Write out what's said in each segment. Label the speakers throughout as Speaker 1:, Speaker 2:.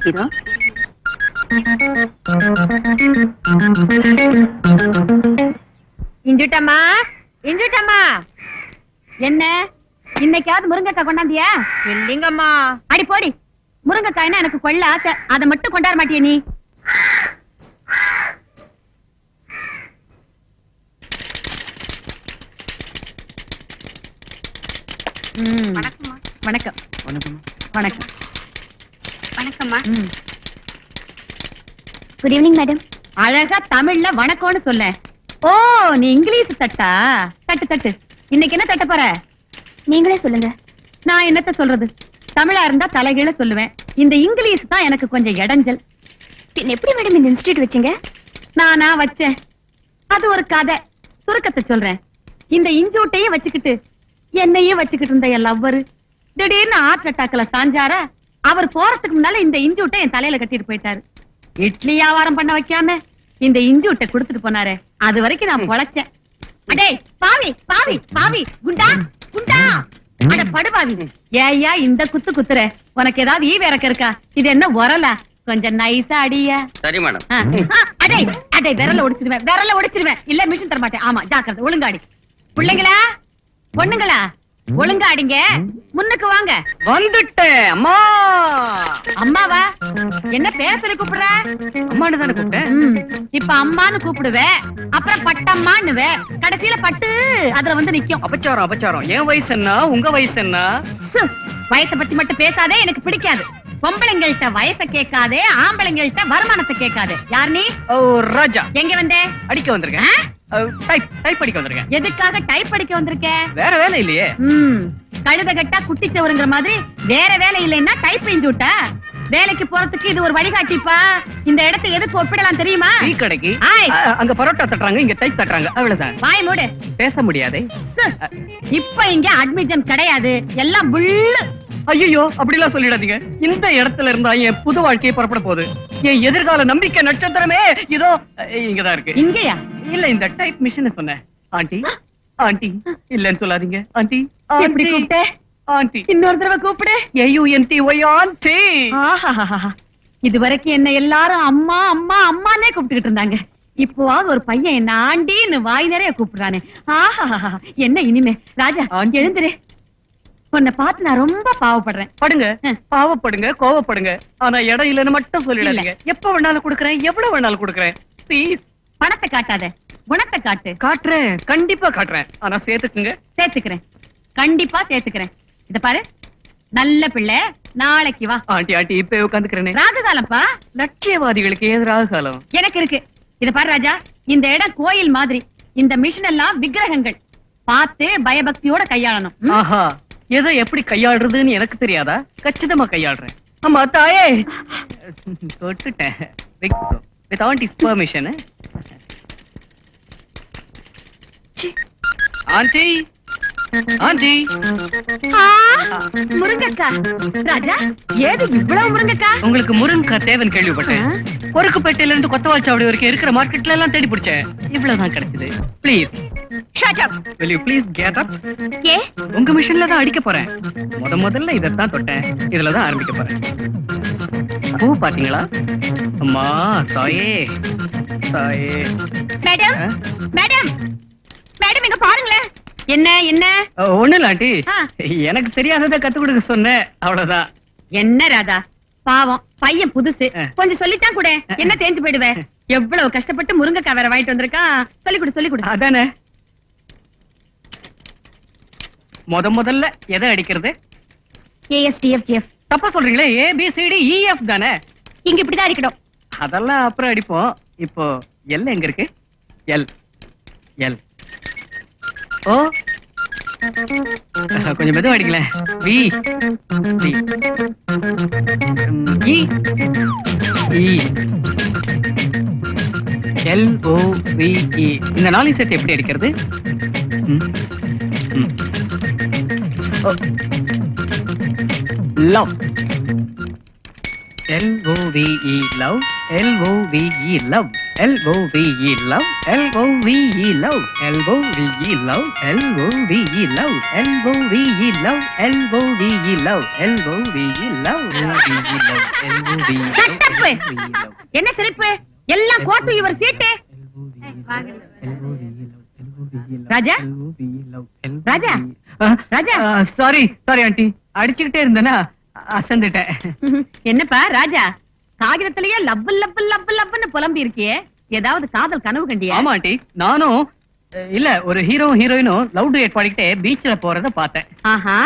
Speaker 1: சீக்கிரம்
Speaker 2: இஞ்சுட்டம்மா இஞ்சுட்டம்மா. என்ன? இன்னைக்காவது முருங்கைக்காய் கொண்டாந்தியா? இல்லைங்கம்மா. அடி போடி. முருங்கைக்காய்னா எனக்கு கொள்ள ஆசை. அதை மட்டும் கொண்டாட மாட்டிய நீ. ம்,
Speaker 1: வணக்கம்மா.
Speaker 2: வணக்கம். வணக்கம்.
Speaker 1: வணக்கம்மா.
Speaker 2: ம்.
Speaker 1: குட் ஈவினிங் மேடம்
Speaker 2: அழகா தமிழ்ல வணக்கம்னு சொல்ல. ஓ நீ இங்கிலீஷ் தட்டா? தட்டு தட்டு. இன்னைக்கு என்ன தட்ட போற?
Speaker 1: நீங்களே சொல்லுங்க.
Speaker 2: நான் என்னத்த சொல்றது? தமிழா இருந்தா தலைகீழ சொல்லுவேன். இந்த இங்கிலீஷ் தான் எனக்கு கொஞ்சம் இடைஞ்சல்.
Speaker 1: பின் எப்படி மேடம் இந்த இன்ஸ்டியூட் வச்சீங்க?
Speaker 2: நானா வச்சேன். அது ஒரு கதை. சுருக்கத்தை சொல்றேன். இந்த இஞ்சூட்டையும் வச்சுக்கிட்டு என்னையும் வச்சுக்கிட்டு இருந்த என் லவ்வரு திடீர்னு ஹார்ட் அட்டாக்ல சாஞ்சாரா? அவர் போறதுக்கு முன்னால இந்த இஞ்சூட்டை என் தலையில கட்டிட்டு போயிட்டாரு. இட்லி வியாபாரம் பண்ண வைக்காம இந்த இஞ்சூட்டை கொடுத்துட்டு போனாரே. அது வரைக்கும் நான் பொழைச்சேன். அடே பாவி பாவி பாவி குண்டா குண்டா. அட படுபாவி ஏய்யா இந்த குத்து குத்துற. உனக்கு ஏதாவது ஈ வேறக்க இருக்கா? இது என்ன உரலா? கொஞ்சம் நைஸா அடியா.
Speaker 3: சரி மேடம்
Speaker 2: அடே அடே விரல ஒடிச்சிருவேன் விரல ஒடிச்சிருவேன் இல்ல மிஷின் தர மாட்டேன் ஆமா ஜாக்கிரதை ஒழுங்காடி. பிள்ளைங்களா? பொண்ணுங்களா? ஒழுங்காடிங்க முன்னுக்கு வாங்க.
Speaker 3: வந்துட்டேன் அம்மா.
Speaker 2: அம்மாவா? என்ன சொல்லி கூப்பிடுற?
Speaker 3: அம்மானு தானே கூப்பிட்டேன்.
Speaker 2: இப்ப அம்மான்னு கூப்பிடுவ. அப்புறம் பட்டம்மான்னுவ. கடைசியில பட்டு அதுல வந்து நிக்கும்.
Speaker 3: அபச்சாரம் அபச்சாரம். என் வயசு என்ன? உங்க வயசு என்ன?
Speaker 2: வயசை பத்தி மட்டும் பேசாதே எனக்கு பிடிக்காது. பொம்பளைங்கள்ட்ட வயசை கேட்காதே ஆம்பளைங்கள்ட்ட வருமானத்தை கேட்காதே. யார் நீ?
Speaker 3: ஓ ராஜா.
Speaker 2: எங்க வந்தே?
Speaker 3: அடிக்க வந்திருக்கேன். டைப் டைப் அடிக்க வந்திருக்கேன்.
Speaker 2: எதுக்காக டைப் அடிக்க வந்திருக்க?
Speaker 3: வேற வேலை இல்லையே.
Speaker 2: ம் கழுத கட்டா குட்டி சவருங்கிற மாதிரி வேற வேலை இல்லைன்னா டைப் இஞ்சு விட்டா? வேலைக்கு போறதுக்கு இது ஒரு வழிகாட்டிப்பா. இந்த இடத்தை எதுக்கு ஒப்பிடலாம் தெரியுமா?
Speaker 3: டீ கடைக்கு. அங்க பரோட்டா தட்டுறாங்க இங்க டைப் தட்டுறாங்க. அவ்வளவுதான்.
Speaker 2: வாய் மூடு.
Speaker 3: பேச முடியாதே.
Speaker 2: இப்ப இங்க அட்மிஷன் கிடையாது. எல்லாம் புல்லு
Speaker 3: ஐயோ அப்படிலாம் சொல்லிடாதீங்க. இந்த இடத்துல இருந்தா என் புது வாழ்க்கையை புறப்பட போகுது. என் எதிர்கால நம்பிக்கை நட்சத்திரமே இதோ இங்கதான் இருக்கு.
Speaker 2: இங்கயா?
Speaker 3: இல்ல இந்த டைப் மிஷின் சொன்னேன். ஆண்டி ஆண்டி இல்லன்னு சொல்லாதீங்க. Aunty aunty aunty.
Speaker 2: இன்னொரு தடவை கூப்பிடு.
Speaker 3: A U N T Y aunty.
Speaker 2: இது வரைக்கும் என்ன எல்லாரும் அம்மா அம்மா அம்மானே கூப்பிட்டுக்கிட்டு இருந்தாங்க. இப்போவாவது ஒரு பையன் என்ன ஆண்டின்னு வாய் நிறைய கூப்பிடுறானே. ஆஹாஹாஹா. என்ன இனிமே? ராஜா. எழுந்துரு. உன்னை பார்த்து நான் ரொம்ப பாவப்படுறேன்.
Speaker 3: படுங்க. பாவப்படுங்க கோவப்படுங்க. ஆனா இடம் இல்லைன்னு மட்டும் சொல்லிடாதீங்க. எப்ப வேணாலும் கொடுக்கறேன் எவ்வளவு வேணாலும் கொடுக்கறேன். ப்ளீஸ்
Speaker 2: பணத்தை காட்டாத. குணத்தை காட்டு.
Speaker 3: காட்டுறேன். கண்டிப்பா காட்டுறேன். ஆனா சேர்த்துக்குங்க.
Speaker 2: சேர்த்துக்கிறேன். கண்டிப்பா சேர்த்துக்கிறேன். இத பாரு. நல்ல பிள்ளை. நாளைக்கு வா.
Speaker 3: ஆண்டி ஆண்டி இப்ப உட்காந்துக்கிறேனே.
Speaker 2: ராஜகாலப்பா
Speaker 3: லட்சியவாதிகளுக்கு எதிராக காலம்
Speaker 2: எனக்கு இருக்கு. இத பாரு ராஜா. இந்த இடம் கோயில் மாதிரி. இந்த மிஷின் எல்லாம் விக்கிரகங்கள். பார்த்து பயபக்தியோட கையாளணும்.
Speaker 3: எதை எப்படி கையாடுறதுன்னு எனக்கு தெரியாதா? கச்சிதமா கையாடுறேன் ஆமா தாயே! தொட்டுட்டேன். With aunty's permission aunty! Aunty!
Speaker 2: முருங்கக்கா. ராஜா ஏது இவ்வளவு முருங்கக்கா?
Speaker 3: உங்களுக்கு முருங்கக்காய் தேவன் கேள்விப்பட்டேன். பொறுக்குப்பேட்டையில இருந்து கொத்தவால் சாவடி வரைக்கும் இருக்கிற மார்க்கெட்ல எல்லாம் தேடி பிடிச்சேன். இவ்வளவுதான் கிடைச்சது. Please
Speaker 2: shut up
Speaker 3: will you please get up?
Speaker 2: ஏ?
Speaker 3: உங்க மிஷின்ல தான் அடிக்க போறேன். முத முதல்ல இதைத்தான் தொட்டேன். இதுல தான் ஆரம்பிக்க போறேன். பூ பாத்தீங்களா? அம்மா தாயே தாயே.
Speaker 2: மேடம்
Speaker 3: ஆ?
Speaker 2: மேடம் மேடம் இங்க பாருங்களேன். என்ன என்ன?
Speaker 3: அஹ், ஒண்ணும் இல்ல ஆண்டி.
Speaker 2: ஆ.
Speaker 3: எனக்கு தெரியாததை கத்து கொடுக்க சொன்னேன். அவ்வளவுதான்.
Speaker 2: என்ன ராதா? பாவம். பையன் புதுசு.
Speaker 3: ஆ.
Speaker 2: கொஞ்சம் சொல்லித்தான் கூட. என்ன தேஞ்சு போயிடுவே? எவ்வளவு கஷ்டப்பட்டு முருங்கைக்காய் வேற வாங்கிட்டு வந்திருக்கான். சொல்லி கொடு சொல்லி கொடு.
Speaker 3: அதானே. முத முதல்ல எதை அடிக்கிறது?
Speaker 2: A S D F G F
Speaker 3: தப்பா சொல்றீங்களே A B C D E F தானே?
Speaker 2: இங்க இப்படிதான் அடிக்கணும்.
Speaker 3: அதெல்லாம் அப்புறம் அடிப்போம். இப்போ எல் எங்க இருக்கு? L L O. கொஞ்சம் மெதுவா அடிங்களேன். வி வி ம், இ இ எல் ஓ வி இ இந்த நாளையும் சேர்த்து எப்படி அடிக்கிறது? ம், ம். Love L O V E love L O V E love L O V E love L O V E love L O V E love L O V E love L O V E love L O V E love L O V E love L O V E love L O V E love
Speaker 2: Shut up.
Speaker 3: L O V E love
Speaker 2: என்ன சிரிப்பு எல்லாம் கோட்டு இவர் சீட்டு Raja? Raja? Raja?
Speaker 3: Sorry sorry aunty அடிச்சுக்கிட்டே இருந்தேனா அசந்துட்டேன்.
Speaker 2: என்னப்பா ராஜா? காகிதத்திலேயே லவ் லவ் லவ் லவ்னு புலம்பி இருக்கியே. ஏதாவது காதல் கனவு கண்டியா?
Speaker 3: ஆமா ஆண்டி நானும் இல்ல ஒரு ஹீரோ ஹீரோயினும் லவ் டுயட் பாடிக்கிட்டே பீச்ல போறத பார்த்தேன்.
Speaker 2: ஆஹா.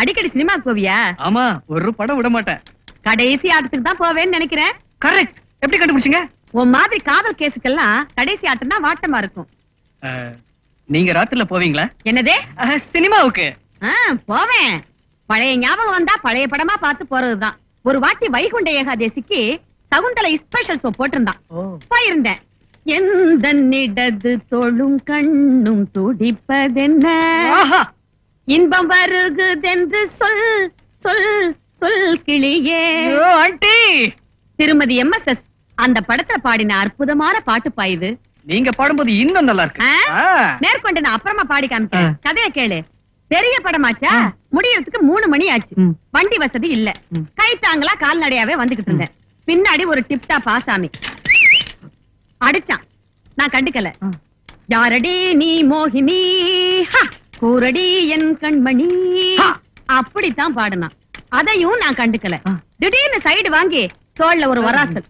Speaker 2: அடிக்கடி சினிமாக்கு போவியா?
Speaker 3: ஆமா ஒரு படம் விட மாட்டேன்.
Speaker 2: கடைசி ஆட்டத்துக்கு தான் போவேன்னு நினைக்கிறேன்.
Speaker 3: கரெக்ட் எப்படி கண்டுபிடிச்சீங்க?
Speaker 2: உன் மாதிரி காதல் கேஸுக்கெல்லாம் கடைசி ஆட்டம் தான் வாட்டமா இருக்கும்.
Speaker 3: நீங்க ராத்திரில போவீங்களா?
Speaker 2: என்னதே?
Speaker 3: சினிமாவுக்கு.
Speaker 2: போவேன். பழைய ஞாபகம் வந்தா பழைய படமா பார்த்து போறதுதான். ஒரு வாட்டி வைகுண்ட ஏகாதேசிக்கு சகுந்தலை ஸ்பெஷல் ஷோ போட்டிருந்தான். போயிருந்தேன். எந்த இடது தொழும் கண்ணும் துடிப்பதென்ன! இன்பம் வருகுதென்று சொல் சொல் சொல் கிளியே. திருமதி எம் எஸ் எஸ் அந்த படத்துல பாடின அற்புதமான பாட்டு பாயுது.
Speaker 3: நீங்க பாடும்போது இன்னும் நல்லா இருக்கு.
Speaker 2: மேற்கொண்டு நான் அப்புறமா பாடி காமிக்கிறேன். கதைய கேளு. பெரிய படமாச்சா. முடியறதுக்கு மூணு மணி ஆச்சு. வண்டி வசதி இல்ல. கை தாங்களா கால்நடையாவே வந்துகிட்டு இருந்தேன். பின்னாடி ஒரு டிப்டா பாசாமி. அடிச்சான். நான் கண்டுக்கல. யாரடி நீ மோகினி? கூரடி என் கண்மணி. அப்படித்தான் பாடுனான். அதையும் நான் கண்டுக்கல. திடீர்னு சைடு வாங்கி தோள்ல ஒரு வராசல்.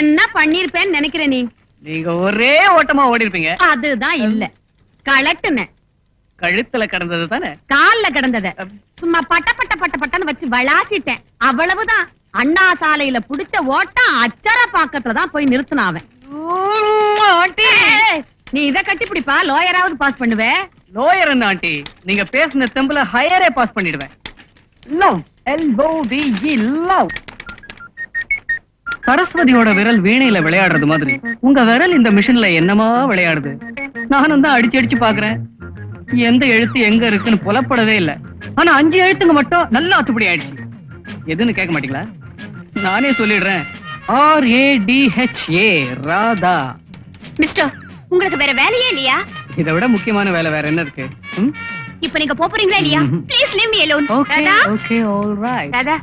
Speaker 2: என்ன பண்ணிருப்பேன்னு நினைக்கிற நீ?
Speaker 3: நீங்க ஒரே ஓட்டமா ஓடி இருப்பீங்க
Speaker 2: அதுதான் இல்ல. கலட்டுன
Speaker 3: கழுத்துல கடந்தது தானே?
Speaker 2: கால்ல கிடந்தத. சும்மா பட்ட பட்ட பட்ட பட்டன்னு வச்சு விளாசிட்டேன். அவ்வளவுதான். அண்ணா சாலையில புடிச்ச ஓட்டம் அச்சர பாக்கத்துல தான் போய் நிறுத்தினான் அவன். நீ இத கட்டிப்பிடிப்பா? லோயராவது பாஸ் பண்ணுவே.
Speaker 3: லோயர் என்ன ஆண்டி? நீங்க பேசின தெம்புல ஹையரே பாஸ் பண்ணிடுவேன். Love L O V love சரஸ்வதியோட விரல் வீணையில விளையாடுறது மாதிரி. உங்க விரல் இந்த மிஷின்ல என்னமா விளையாடுது? நானும் தான் அடிச்சு அடிச்சு பாக்குறேன். எந்த எழுத்து எங்க இருக்குன்னு புலப்படவே இல்ல. ஆனா அஞ்சு எழுத்துங்க மட்டும் நல்லா அத்துப்படி ஆயிடுச்சு. எதுன்னு கேட்க மாட்டீங்களா? நானே சொல்லிடுறேன். R A D H A Radha.
Speaker 1: Mister உங்களுக்கு வேற வேலையே இல்லையா?
Speaker 3: இதை விட முக்கியமான வேலை வேற என்ன இருக்கு?
Speaker 1: இப்ப நீங்க போறீங்களா இல்லையா. Please leave me alone
Speaker 3: okay okay all right
Speaker 2: Radha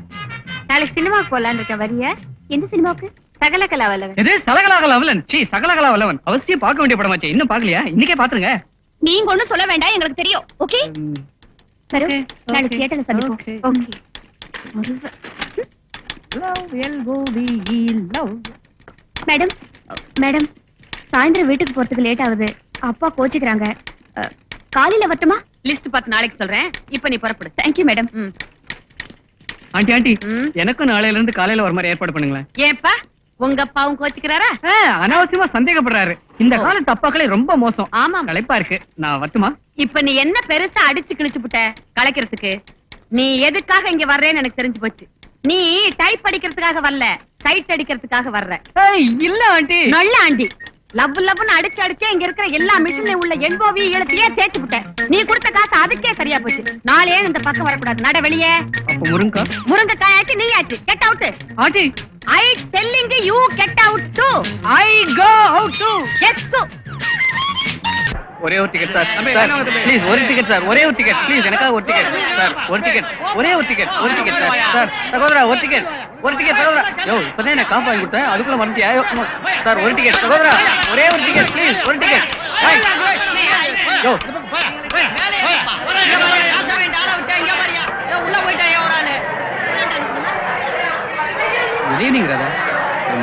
Speaker 2: நாளைக்கு சினிமாக்கு போலான்னு இருக்க வரிய.
Speaker 1: எந்த சினிமாவுக்கு?
Speaker 2: சகல கலாவல்ல
Speaker 3: எது? சலகலாகல அவலன் சீ சகலகலா அவலவன் அவசியம் பார்க்க வேண்டிய படமாச்சே இன்னும் பார்க்கலையா? இன்னைக்கே பாத்துருங்க
Speaker 1: நீங்க ஒண்ணும் சொல்ல வேண்டாம் எங்களுக்கு தெரியும். ஓகே? சரி நாளைக்கு தியேட்டர்ல சந்திப்போம். Okay.
Speaker 3: Love L O V E love
Speaker 1: madam madam சாயந்தரம் வீட்டுக்கு போறதுக்கு லேட் ஆகுது. அப்பா கோச்சிக்கிறாங்க. அஹ், காலையில வரட்டுமா?
Speaker 2: லிஸ்ட் பார்த்து நாளைக்கு சொல்றேன். இப்ப நீ புறப்படு.
Speaker 1: தேங்க்யூ மேடம்
Speaker 2: ம்.
Speaker 3: Aunty aunty. எனக்கும் நாளையில இருந்து காலையில வர மாதிரி ஏற்பாடு பண்ணுங்களேன்.
Speaker 2: ஏப்பா உங்க அப்பாவும் கோச்சுக்கிறாரா?
Speaker 3: அனாவசியமா சந்தேகப்படுறாரு. இந்த காலத்து அப்பாக்களே ரொம்ப மோசம்.
Speaker 2: ஆமா
Speaker 3: களைப்பா இருக்கு. நான் வரட்டுமா?
Speaker 2: இப்ப நீ என்ன பெருசா அடிச்சு கிழிச்சு புட்ட? கலைக்கிறதுக்கு. நீ எதுக்காக இங்க வர்றேன்னு எனக்கு தெரிஞ்சு போச்சு. நீ டைப் அடிக்கிறதுக்காக வரல சைட் அடிக்கிறதுக்காக வர்ற.
Speaker 3: இல்ல ஆண்டி.
Speaker 2: நல்ல ஆண்டி. லவ் லவ்னு அடிச்சு அடிச்சே இங்க இருக்கிற எல்லா மிஷின்ல உள்ள எல்போவி எழுத்தையே தேய்ச்சு புட்ட நீ கொடுத்த காசு அதுக்கே சரியா போச்சு. நாளே இந்த பக்கம் வரக்கூடாது. நட வெளியே.
Speaker 3: அப்ப முருங்கா?
Speaker 2: முருங்கைக்காய் ஆச்சு நீ ஆச்சு. Get out
Speaker 3: aunty
Speaker 2: I telling you get out to
Speaker 3: I go out to
Speaker 2: yes to
Speaker 3: ஒரே ஒரு டிக்கெட் சார் சார் ப்ளீஸ் ஒரு டிக்கெட் சார் ஒரே ஒரு டிக்கெட் ப்ளீஸ் எனக்காக ஒரு டிக்கெட் சார் ஒரு டிக்கெட் ஒரே ஒரு டிக்கெட் ஒரு டிக்கெட் சார் சார் சகோதரா ஒரு டிக்கெட் ஒரு டிக்கெட் சகோதரா. யோ இப்பதான் எனக்கு காப்பு வாங்கி கொடுத்தேன் அதுக்குள்ள மறந்துட்டியா யோ, அம்மா. சார் ஒரு டிக்கெட் சகோதரா. ஒரே ஒரு டிக்கெட் ப்ளீஸ் ஒரு டிக்கெட் யோ. குட் ஈவினிங் ராதா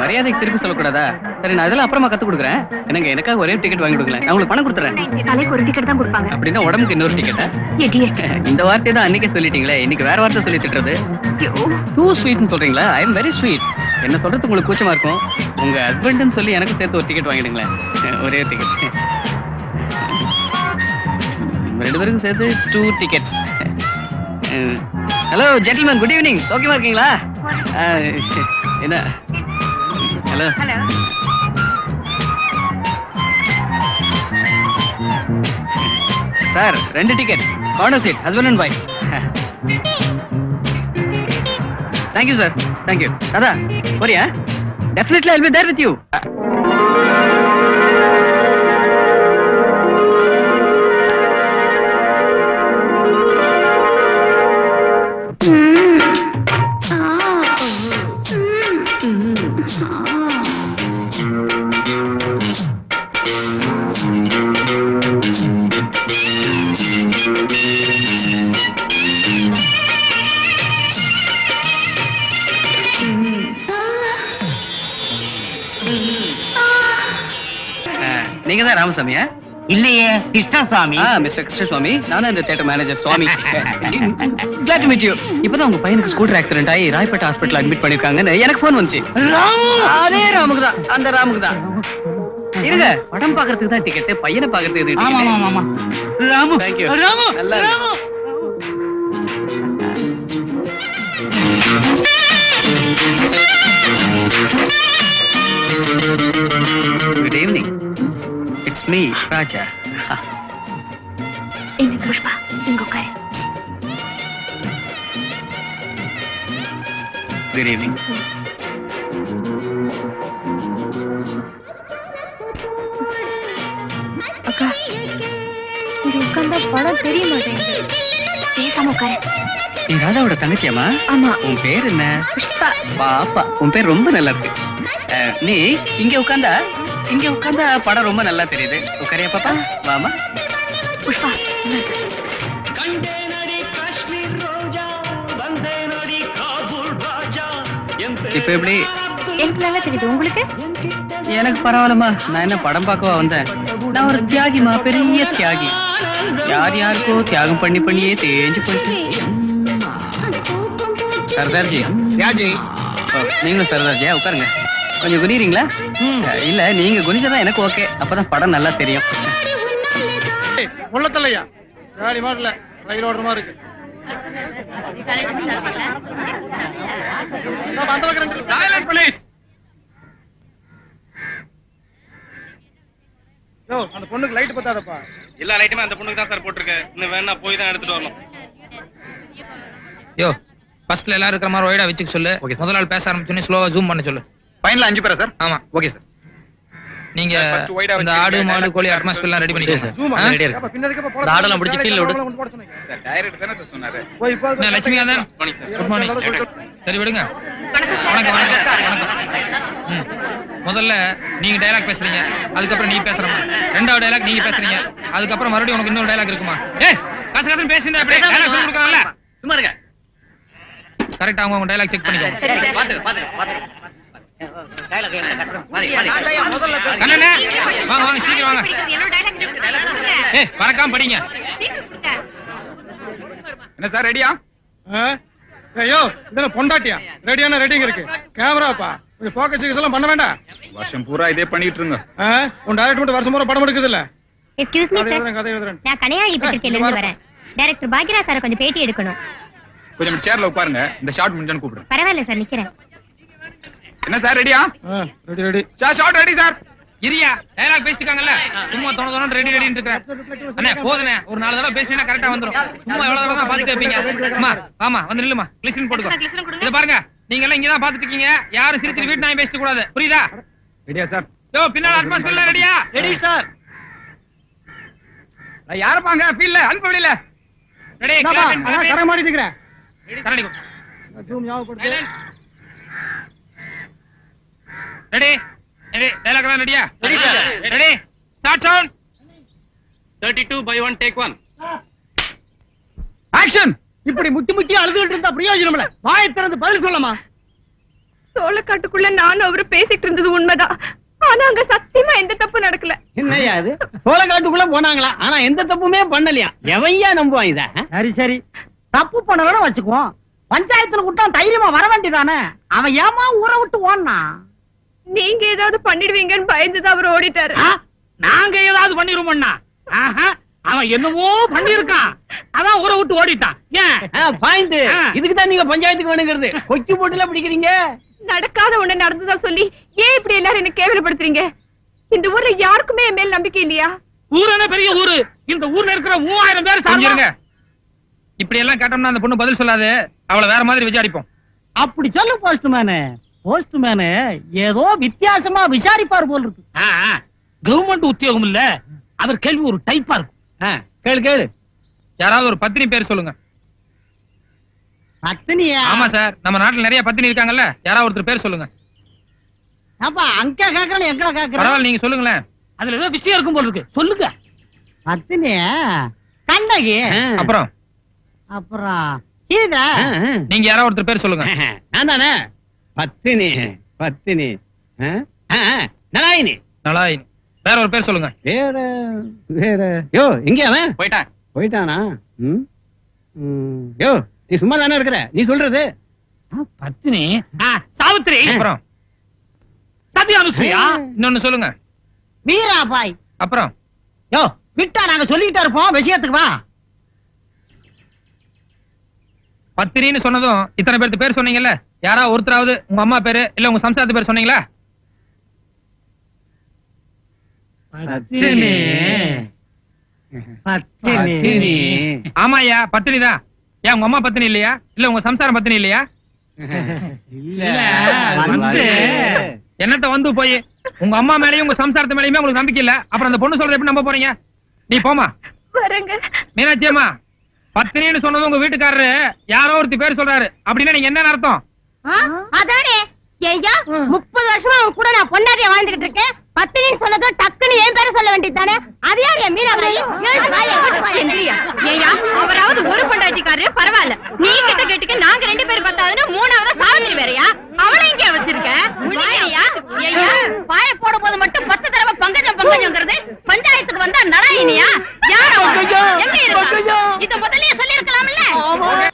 Speaker 3: மரியாதைக்கு திருப்பி சொல்லக்கூடாதா? சரி நான் இதெல்லாம் அப்புறமா கத்து கொடுக்குறேன். எனக்கு எனக்காக ஒரே டிக்கெட் வாங்கி கொடுக்கல நான் உங்களுக்கு பணம் கொடுத்துறேன்.
Speaker 1: தலைக்கு ஒரு டிக்கெட் தான் கொடுப்பாங்க.
Speaker 3: அப்படின்னா உடம்புக்கு இன்னொரு டிக்கெட்டா இந்த வார்த்தையை தான் அன்னைக்கே சொல்லிட்டீங்களே. இன்னைக்கு வேற வார்த்தை சொல்லி திட்டுறது. டூ ஸ்வீட்னு சொல்றீங்களா? ஐ எம் வெரி ஸ்வீட் என்ன சொல்றது உங்களுக்கு கூச்சமா இருக்கும்? உங்க ஹஸ்பண்ட்னு சொல்லி எனக்கு சேர்த்து ஒரு டிக்கெட் வாங்கிடுங்களேன். ஒரே டிக்கெட் ரெண்டு பேருக்கும் சேர்த்து two tickets hello gentleman good evening ஓகேவா இருக்கீங்களா? என்ன? ஹலோ
Speaker 2: ஹலோ
Speaker 3: சார் ரெண்டு ticket corner seat husband and wife thank you sir thank you தாதா போறியா? Definitely I'll be there with you ராமசாமியா
Speaker 4: இல்லையே கிருஷ்ணசாமி.
Speaker 3: மிஸ்டர் கிருஷ்ணசுவாமி நான் தான் இந்த theatre manager Swamy. Glad meet you இப்பதான் உங்க பையனுக்கு ஸ்கூட்டர் ஆக்சிடென்ட் ஆகி ராய்பேட்டை ஹாஸ்பிட்டல் அட்மிட் பண்ணிருக்காங்கன்னு எனக்கு ஃபோன் வந்துச்சு. அதே ராமுக்கு தான். அந்த ராமுக்கு தான். இருங்க. படம் பாக்குறதுக்கு தான் டிக்கெட் பையனை பாக்குறதுக்கு
Speaker 4: ஆமா? ஆமா ஆமா. Ramu. Ramu. Ramu!
Speaker 3: Good evening it's me Raja
Speaker 1: இந்த புஷ்பா இங்க உட்காரு
Speaker 3: குட் ஈவினிங்
Speaker 1: அக்கா இங்க உட்கார்ந்தா படம் தெரிய மாட்டேங்குது. பேசாம உட்காரு.
Speaker 3: நீ ராதாவோட தங்கச்சியாமா
Speaker 1: ஆமா.
Speaker 3: உன் பேர் என்ன?
Speaker 1: புஷ்பா.
Speaker 3: பாப்பா. உன் பேர் ரொம்ப நல்லா இருக்கு. நீ இங்க உட்கார்ந்தா இங்க உட்கார்ந்தா படம் ரொம்ப நல்லா தெரியுது. உட்காரியா பாப்பா? வாமா.
Speaker 1: புஷ்பா.
Speaker 3: இப்ப எப்படி?
Speaker 1: எனக்கு நல்லா தெரியுது. உங்களுக்கு?
Speaker 3: எனக்கு பரவாயில்லம்மா. நான் என்ன படம் பார்க்கவா வந்தேன்? நான் ஒரு தியாகிமா பெரிய தியாகி. யார் யாருக்கோ தியாகம் பண்ணி பண்ணியே தேஞ்சு போயிட்டு. சர்தார்ஜி.
Speaker 4: ராஜி
Speaker 3: ஓ, நீங்களும் சர்தார்ஜியா? உட்காருங்க. கொஞ்சம் குனிறீங்களா இல்ல நீங்க குனிஞ்சதான் எனக்கு ஓகே. அப்பதான் படம் நல்லா தெரியும்.
Speaker 5: உள்ளத்தலையா காடி மாடல ரயில் ஓடுற மாதிரி இருக்கு. அந்த பொண்ணுக்கு லைட் பத்தாதப்பா.
Speaker 6: எல்லா லைட்டுமே அந்த பொண்ணுக்கு தான் சார் போட்டிருக்கு. இன்னும் வேணா போய் தான் எடுத்துட்டு வரணும்.
Speaker 7: யோ ஃபர்ஸ்ட்ல எல்லாரும் இருக்கிற மாதிரி ஒய்டா வச்சுக்க சொல்லு. முதல் ஆள் பேச ஆரம்பிச்சோன்னே ஸ்லோவா ஜூம் பண்ண சொல்லு.
Speaker 6: ஃபைனல் அஞ்சு பேரா சார்
Speaker 7: ஆமா.
Speaker 6: ஓகே சார்
Speaker 7: நீங்க இந்த ஆடு மாடு கோழி அட்மாஸ்பியர் எல்லாம் ரெடி பண்ணிக்கோங்க.
Speaker 5: ஜூமா
Speaker 7: ஆ?
Speaker 5: ஏப்பா, பின்னதுக்கு
Speaker 4: ஆடெல்லாம் பிடிச்சு கீழே விடு.
Speaker 6: சார் டைரக்ட் தானே சார் சொன்னாரு.
Speaker 5: போய் இப்போ
Speaker 7: என்ன லட்சுமிகாந்தன்
Speaker 6: சார்
Speaker 7: குட் மார்னிங் சரி விடுங்க. வணக்கம் வணக்கம் ம். முதல்ல நீங்க டயலாக் பேசுறீங்க. அதுக்கப்புறம் நீ பேசுறமா? ரெண்டாவது டயலாக் நீங்க பேசுறீங்க. அதுக்கப்புறம் மறுபடியும் உனக்கு இன்னொரு டயலாக் இருக்குமா? ஏய் கச கசன்னு பேசுறீங்க அப்படியே டயலாக் சொல்லி கொடுக்கறேன்ல
Speaker 3: சும்மா இருங்க.
Speaker 7: கரெக்ட்டா அவங்க உங்க டயலாக் செக் பண்ணிக்கோங்க.
Speaker 3: பாத்துக்க பாத்துக்க பாத்துக்க.
Speaker 7: பறக்காம படிங்க.
Speaker 6: என்ன சார் ரெடியா?
Speaker 5: ஐயோ பொண்டாட்டியா? ரெடியான ரெடிங்க இருக்கு. கேமராப்பா கொஞ்சம் ஃபோக்கஸ் கிஸ் எல்லாம் பண்ண வேண்டாம்.
Speaker 6: வருஷம் பூரா இதே பண்ணிட்டு இருங்க?
Speaker 5: உன் டைரக்ட் மட்டும் வருஷம் பூரா படம் எடுக்குது இல்ல
Speaker 1: எக்ஸ்கியூஸ் மீ
Speaker 5: கதை
Speaker 1: சார் நான் கனையாழி
Speaker 5: ஆ,
Speaker 1: பத்திரிக்கையில இருந்து வரேன். டைரக்டர் பாக்யராஜ் சாரை கொஞ்சம் பேட்டி எடுக்கணும்.
Speaker 6: கொஞ்சம் சேர்ல உட்காருங்க. இந்த ஷார்ட் முடிஞ்சான்னு கூப்பிடுறேன்.
Speaker 1: பரவாயில்ல சார் நிக்கிறேன்.
Speaker 6: என்ன சார் ரெடியா
Speaker 5: ready ready
Speaker 6: sir shot ready sir.
Speaker 7: இரியா டயலாக் பேசிட்டாங்கல்ல சும்மா தொண தொண ரெடி ரெடின்னு இருக்கேன். அண்ணே போதுனே ஒரு நாலு தடவை பேசினா கரெக்டா வந்துரும். சும்மா எவ்வளவு தடவை தான் பாத்துட்டு இருப்பீங்க? அம்மா ஆமா வந்து நில்லுமா. கிளிசன் போட்டுக்கோ. இத பாருங்க நீங்க எல்லாம் இங்க தான் பாத்துட்டு இருக்கீங்க யாரும் சிரிச்சு வீட்டு நாய் பேசிட்டு கூடாது. புரியுதா?
Speaker 6: ரெடியா சார்.
Speaker 7: யோ பின்னால அட்மாஸ்பியர்ல ரெடியா ரெடி சார்
Speaker 6: யாருப்பாங்க ஃபீல்ல அனுப்ப வெளியில.
Speaker 7: ரெடி
Speaker 5: கரை மாட்டிட்டு இருக்கிறேன்
Speaker 7: கரடி
Speaker 5: ஜூம் ஞாபகப்படுத்து.
Speaker 7: ரெடி ரெடி டயலாக் எல்லாம் ரெடியா ready sir ready start sound
Speaker 6: thirty two by one take one
Speaker 5: action இப்படி முக்கி முக்கி அழுதுகிட்டு இருந்தா பிரயோஜனம் இல்ல வாயை திறந்து பதில் சொல்லமா
Speaker 2: சோளக்காட்டுக்குள்ள நானும் அவரு பேசிட்டு இருந்தது உண்மைதான். ஆனா அங்க சத்தியமா எந்த தப்பு நடக்கல.
Speaker 4: என்னய்யா இது? சோளக்காட்டுக்குள்ள போனாங்களா? ஆனா எந்த தப்புமே பண்ணலையா? எவையா நம்புவான் இத சரி சரி. தப்பு பண்ணலன்னு வச்சுக்குவோம். பஞ்சாயத்துல விட்டான் தைரியமா வர வேண்டியதானே? அவன் ஏமா ஊரை விட்டு ஓடுனா
Speaker 2: நீங்க ஏதாவது பண்ணிடுவீங்கன்னு பயந்துதான் அவர் ஓடிட்டாரு.
Speaker 4: நாங்க ஏதாவது பண்ணிருவோம்னா? ஆஹா, அவன் என்னமோ பண்ணிருக்கான் அதான் ஊரை விட்டு ஓடிட்டான். ஏன்? பாயிண்ட் இதுக்கு தான் நீங்க பஞ்சாயத்துக்கு வேணுங்கிறது. கொக்கி போட்டுல பிடிக்கிறீங்க?
Speaker 2: நடக்காத ஒண்ணு நடந்ததா சொல்லி ஏன் இப்படி எல்லாரும் என்ன கேவலப்படுத்துறீங்க? இந்த ஊர்ல யாருக்குமே என் மேல் நம்பிக்கை இல்லையா?
Speaker 4: ஊரான பெரிய ஊரு. இந்த ஊர்ல இருக்கிற மூவாயிரம் பேர்
Speaker 7: இருங்க இப்படி எல்லாம் கேட்டோம்னா அந்த பொண்ணு பதில் சொல்லாது. அவளை வேற மாதிரி விசாரிப்போம்.
Speaker 4: அப்படி சொல்லு போஸ்ட் மேனு போஸ்ட்மேனு ஏதோ வித்தியாசமா விசாரிப்பார் போல் இருக்கு.
Speaker 7: கவர்மெண்ட் உத்தியோகம் இல்ல. அவர் கேள்வி ஒரு டைப்பா இருக்கும்.
Speaker 8: கேளு கேளு.
Speaker 7: யாராவது ஒரு பத்தினி பேர் சொல்லுங்க.
Speaker 4: பத்தினியா?
Speaker 7: ஆமா சார். நம்ம நாட்டுல நிறைய பத்தினி இருக்காங்கல்ல. யாராவது ஒருத்தர் பேர் சொல்லுங்க.
Speaker 4: அப்பா அங்க கேக்குறேன் எங்களை கேக்குறேன்
Speaker 7: பரவாயில்ல நீங்க சொல்லுங்களேன்.
Speaker 8: அதுல ஏதோ விஷயம் இருக்கும் போல இருக்கு. சொல்லுங்க.
Speaker 4: பத்தினியா? கண்ணகி.
Speaker 7: அப்புறம்?
Speaker 4: அப்புறம் சீதா.
Speaker 7: நீங்க யாராவது ஒருத்தர் பேர் சொல்லுங்க.
Speaker 8: நான் தானே? பத்தினி பத்தினி. நலாயினி.
Speaker 7: நலாயினி. வேற ஒரு பேர் சொல்லுங்க.
Speaker 8: வேற வேற. யோ எங்க அவன்?
Speaker 6: போயிட்டான்.
Speaker 8: போயிட்டானா. யோ நீ சும்மா தானே இருக்கிற? நீ சொல்றது.
Speaker 7: பத்தினி. சாவித்திரி அப்புறம்? சத்யானுஸ்ரீயா? இன்னொன்னு சொல்லுங்க.
Speaker 4: வீராபாய்
Speaker 7: அப்புறம்?
Speaker 4: யோ விட்டா நாங்க சொல்லிக்கிட்டே இருப்போம். விஷயத்துக்கு வா.
Speaker 7: பத்தினின்னு சொன்னதும் இத்தனை பேருக்கு பேர் சொன்னீங்கல்ல? யாராவது ஒருத்தராவது உங்க அம்மா பேரு இல்ல உங்க சம்சாரத்து பேர் சொன்னீங்களா?
Speaker 8: பத்தினி. பத்தினி.
Speaker 7: தான் ஏன் உங்க அம்மா பத்தினி இல்லையா? இல்ல உங்க சம்சாரம் பத்தினி இல்லையா?
Speaker 8: இல்ல. வந்து.
Speaker 7: என்னத்த வந்து போய்? உங்க அம்மா மேலயும் உங்க சம்சாரத்து மேலயுமே உங்களுக்கு நம்பிக்கை இல்ல. அப்புறம் அந்த பொண்ணு சொல்றத எப்படி நம்ப போறீங்க? நீ போமா
Speaker 2: வரங்க
Speaker 7: மீனாட்சி அம்மா பத்தினின்னு சொன்னது உங்க வீட்டுக்காரரு. யாரோ ஒருத்தி பேர் சொல்றாரு. அப்படின்னா நீங்க என்ன அர்த்தம்?
Speaker 9: அதானே? ஐயா முப்பது வருஷமா உன் கூட நான் பொண்டாட்டிய வாழ்ந்துகிட்டு இருக்கேன். பத்தினின்னு சொன்னதும் டக்குன்னு என் பேரை சொல்ல வேண்டியது தானே அது யார் என்
Speaker 2: பரவாயில்ல. நீ கிட்ட கேட்டுக்க நாங்க ரெண்டு பேரும் பத்தாவதுன்னு மூணாவது சாவித்திரி வேறையா? அவளை எங்க வச்சிருக்க? ஐயா? பாய போடும் மட்டும் பத்து தடவை பங்கஜம் பங்கஜம்ங்கிறது பஞ்சாயத்துக்கு வந்தா நடாயினியா யார் எங்க இருக்கா இத முதல்லயே சொல்லிருக்கலாம்ல